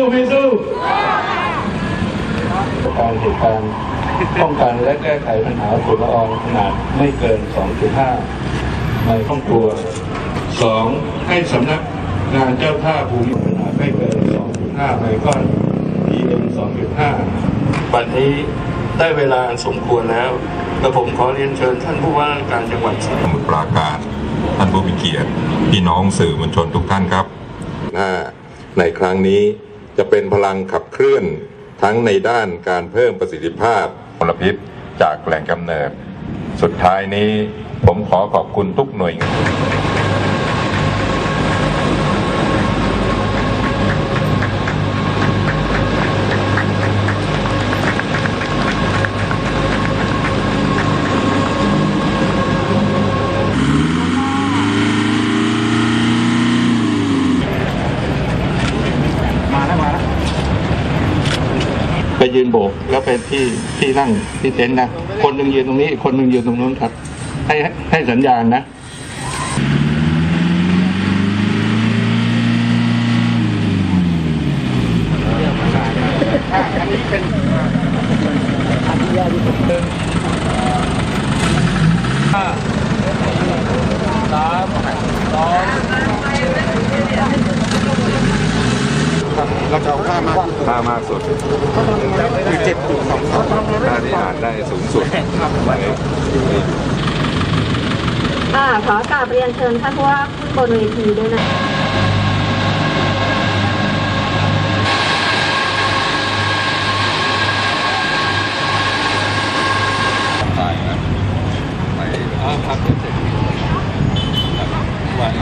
สู้ไม่สู้การเหตุการณ์ป้องกันและแก้ไขปัญหาฝุ่นละอองขนาดไม่เกิน 2.5 ในครอบครัว 2. ให้สำนักงานเจ้าท่าภูมิขนาดไม่เกิน 2.5 ไมครอน PM 2.5 บัดนี้ได้เวลาอันสมควรแล้วกระผมขอเรียนเชิญท่านผู้ว่าราชการจังหวัดสมุทรปราการ ท่านผู้มีเกียรติพี่น้องสื่อมวลชนทุกท่านครับหน้าในครั้งนี้ จะเป็นพลังขับเคลื่อนทั้งในด้านการเพิ่มประสิทธิภาพมลพิษจากแหล่งกำเนิด สุดท้ายนี้ผมขอขอบคุณทุกหน่วยงาน ไปยืนโบกแล้วไปที่ที่นั่งที่เต็นท์นะคนหนึ่งยืนตรงนี้คนหนึ่งยืนตรงนู้นครับ ให้ให้สัญญาณนะเราจะเอาค่ามากค่ามากสุดคือเจ็ดจุดสองสองค่าที่อ่านได้สูงสุดค่ะขอกราบเรียนเชิญท่านผู้ว่าขึ้นบนเวทีด้วยนะตายนะไปอ่าครับเสร็จวัน